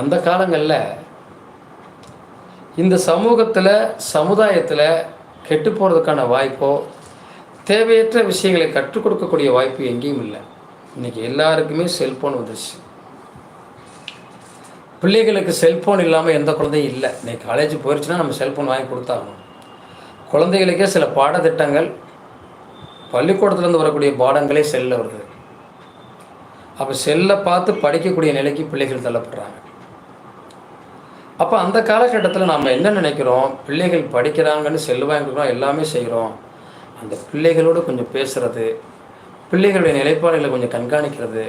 அந்த காலங்களில் இந்த சமூகத்தில் சமுதாயத்தில் கெட்டு போகிறதுக்கான வாய்ப்போ தேவையற்ற விஷயங்களை கற்றுக் கொடுக்கக்கூடிய வாய்ப்பு எங்கேயும் இல்லை. இன்றைக்கி எல்லாருக்குமே செல்ஃபோன் வந்துருச்சு. பிள்ளைகளுக்கு செல்ஃபோன் இல்லாமல் எந்த குழந்தையும் இல்லை. இன்றைக்கி காலேஜ் போயிடுச்சுன்னா நம்ம செல்ஃபோன் வாங்கி கொடுத்தாகணும். குழந்தைகளுக்கே சில பாடத்திட்டங்கள் பள்ளிக்கூடத்துலேருந்து வரக்கூடிய பாடங்களே செல்லில் வருது. அப்போ செல்லை பார்த்து படிக்கக்கூடிய நிலைக்கு பிள்ளைகள் தள்ளப்படுறாங்க. அப்போ அந்த காலகட்டத்தில் நாம் என்ன நினைக்கிறோம்? பிள்ளைகள் படிக்கிறாங்கன்னு செல்லு கொடுக்குறோம் எல்லாமே செய்கிறோம் அந்த பிள்ளைகளோடு கொஞ்சம் பேசுகிறது பிள்ளைகளுடைய நிலைப்பாடுகளை கொஞ்சம் கண்காணிக்கிறது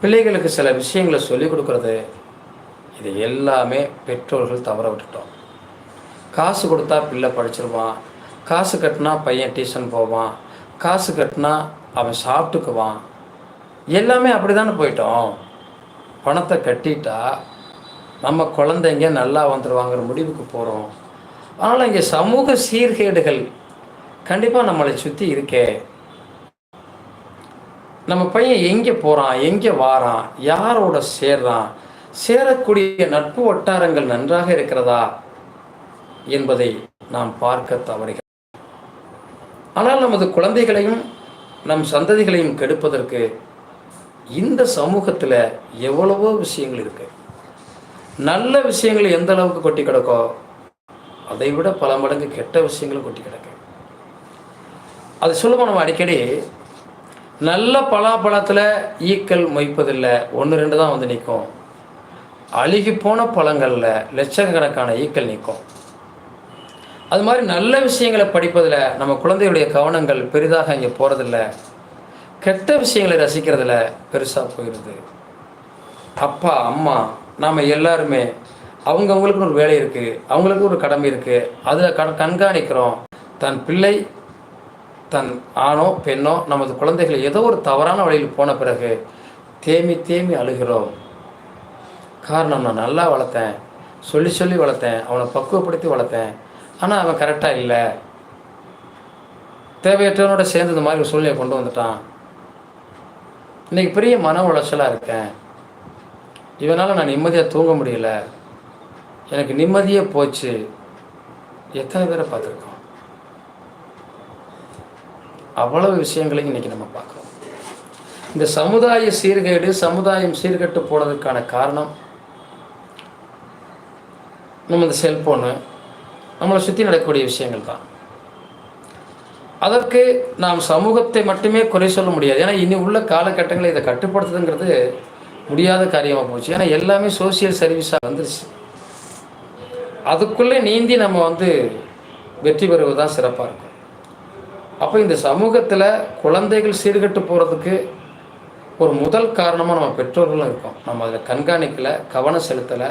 பிள்ளைகளுக்கு சில விஷயங்களை சொல்லிக் கொடுக்கறது இது எல்லாமே பெற்றோர்கள் தவற விட்டுட்டோம். காசு கொடுத்தா பிள்ளை படிச்சிருவான் காசு கட்டினா பையன் டியூஷன் போவான் காசு கட்டினா அவன் சாப்பிட்டுக்குவான். எல்லாமே அப்படி தானே போயிட்டோம். பணத்தை கட்டிட்டா நம்ம குழந்தைங்க நல்லா வந்துடுவாங்கிற முடிவுக்கு போகிறோம் ஆனால் இங்கே சமூக சீர்கேடுகள் கண்டிப்பாக நம்மளை சுற்றி இருக்கே. நம்ம பையன் எங்கே போகிறான் எங்கே வாரான்? யாரோட சேர்றான்? சேரக்கூடிய நட்பு வட்டாரங்கள் நன்றாக இருக்கிறதா என்பதை நாம் பார்க்க தவறுகிறோம். ஆனால் நமது குழந்தைகளையும் நம் சந்ததிகளையும் கெடுப்பதற்கு இந்த சமூகத்தில் எவ்வளவோ விஷயங்கள் இருக்குது நல்ல விஷயங்கள் எந்த அளவுக்கு கொட்டி கிடக்கோ அதை விட பல மடங்கு கெட்ட விஷயங்களும் கொட்டி கிடக்கு. அது சொல்லுவோம் நம்ம அடிக்கடி நல்ல பலாப்பழத்தில் ஈக்கள் மொய்ப்பதில்லை ஒன்று ரெண்டு தான் வந்து நிற்கும். அழுகி போன பழங்களில் லட்சக்கணக்கான ஈக்கள் நிற்கும். அது மாதிரி நல்ல விஷயங்களை படிப்பதில் நம்ம குழந்தையுடைய கவனங்கள் பெரிதாக இங்கே போகிறதில்ல கெட்ட விஷயங்களை ரசிக்கிறதுல பெருசாக போயிடுது அப்பா அம்மா நாம் எல்லாருமே அவங்கவுங்களுக்கு ஒரு வேலை இருக்குது அவங்களுக்கு ஒரு கடமை இருக்குது அதில் க கண்காணிக்கிறோம். தன் பிள்ளை தன் ஆணோ பெண்ணோ நமது குழந்தைகள் ஏதோ ஒரு தவறான வழியில் போன பிறகு தேமி தேமி அழுகிறோம். காரணம் நான் நல்லா வளர்த்தேன். சொல்லி சொல்லி வளர்த்தேன். அவனை பக்குவப்படுத்தி வளர்த்தேன். ஆனால் அவன் கரெக்டாக இல்லை. தேவையற்றவனோட சேர்ந்து இந்த மாதிரி ஒரு சூழ்நிலையை கொண்டு வந்துட்டான். இன்னைக்கு பெரிய மன உளைச்சலாக இருக்கேன். இவனால் நான் நிம்மதியாக தூங்க முடியல. எனக்கு நிம்மதியே போச்சு. எத்தனை பேரை பார்த்துருக்கோம்? அவ்வளவு விஷயங்களையும் இன்னைக்கு நம்ம பார்க்குறோம். இந்த சமுதாய சீர்கேடு சமுதாயம் சீர்கெட்டு போனதுக்கான காரணம் நம்ம இந்த செல்ஃபோனு நம்மளை சுற்றி நடக்கக்கூடிய விஷயங்கள் தான். அதற்கு நாம் சமூகத்தை மட்டுமே குறை சொல்ல முடியாது. ஏன்னா இனி உள்ள காலகட்டங்களில் இதை கட்டுப்படுத்துதுங்கிறது முடியாத காரியமாக போச்சு. ஏன்னா எல்லாமே சோசியல் சர்வீஸாக வந்துருச்சு. அதுக்குள்ளே நீந்தி நம்ம வந்து வெற்றி பெறுவது தான் சிறப்பாக இருக்கும். அப்போ இந்த சமூகத்தில் குழந்தைகள் சீர்கட்டு போகிறதுக்கு ஒரு முதல் காரணமாக நம்ம பெற்றோர்களும் இருக்கோம். நம்ம அதில் கண்காணிக்கலை கவனம் செலுத்தலை.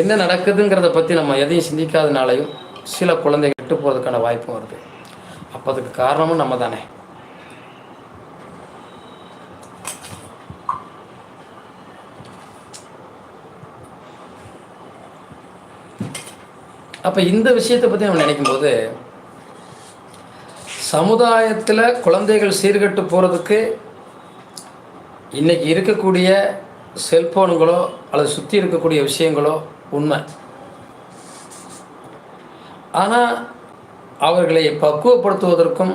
என்ன நடக்குதுங்கிறத பற்றி நம்ம எதையும் சிந்திக்காதனாலையும் சில குழந்தைகள் கெட்டு போகிறதுக்கான வாய்ப்பும் வருது. அப்போ அதுக்கு காரணமும் நம்ம தானே. அப்போ இந்த விஷயத்தை பற்றி நம்ம நினைக்கும்போது சமுதாயத்தில் குழந்தைகள் சீர்கெட்டு போகிறதுக்கு இன்றைக்கி இருக்கக்கூடிய செல்ஃபோனுங்களோ அல்லது சுற்றி இருக்கக்கூடிய விஷயங்களோ உண்மை. ஆனால் அவர்களை பக்குவப்படுத்துவதற்கும்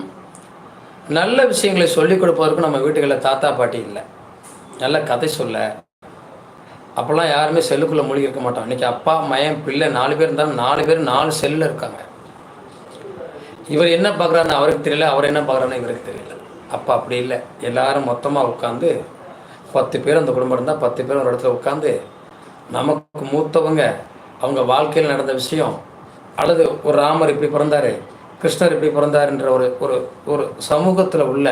நல்ல விஷயங்களை சொல்லிக் கொடுப்பதற்கும் நம்ம வீட்டுகளில் தாத்தா பாட்டி இல்லை. நல்ல கதை சொல்ல அப்போல்லாம் யாருமே செல்லுக்குள்ளே மூழ்கி இருக்க மாட்டோம். இன்றைக்கி அப்பா மயன் பிள்ளை நாலு பேர் இருந்தாலும் நாலு பேர் நாலு செல்லில் இருக்காங்க. இவர் என்ன பார்க்குறாருன்னு அவருக்கு தெரியல அவர் என்ன பார்க்குறாருன்னு இவருக்கு தெரியல. அப்போ அப்படி இல்லை. எல்லாரும் மொத்தமாக உட்காந்து பத்து பேர் அந்த குடும்பம் இருந்தால் பத்து பேர் ஒரு இடத்துல உட்காந்து நமக்கு மூத்தவங்க அவங்க வாழ்க்கையில் நடந்த விஷயம் அல்லது ஒரு ராமர் இப்படி பிறந்தார் கிருஷ்ணர் இப்படி பிறந்தாருன்ற ஒரு ஒரு ஒரு சமூகத்தில் உள்ள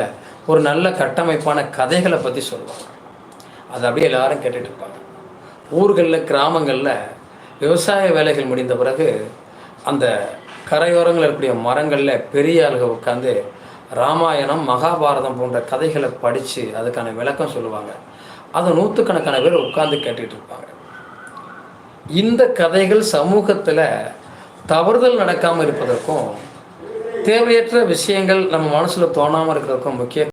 ஒரு நல்ல கட்டமைப்பான கதைகளை பற்றி சொல்லுவாங்க. அது அப்படியே எல்லாரும் கேட்டுட்டு இருப்பாங்க. ஊர்களில் கிராமங்களில் விவசாய வேலைகள் முடிந்த பிறகு அந்த கரையோரங்களில் இருக்கக்கூடிய மரங்களில் பெரிய ஆளுக உட்காந்து ராமாயணம் மகாபாரதம் போன்ற கதைகளை படித்து அதுக்கான விளக்கம் சொல்லுவாங்க. அதை நூற்றுக்கணக்கான பேர் உட்காந்து கேட்டுட்டு இருப்பாங்க. இந்த கதைகள் சமூகத்தில் தவறுதல் நடக்காமல் இருப்பதற்கும் தேவையற்ற விஷயங்கள் நம்ம மனசில் தோணாமல் இருக்கிறதுக்கும் முக்கிய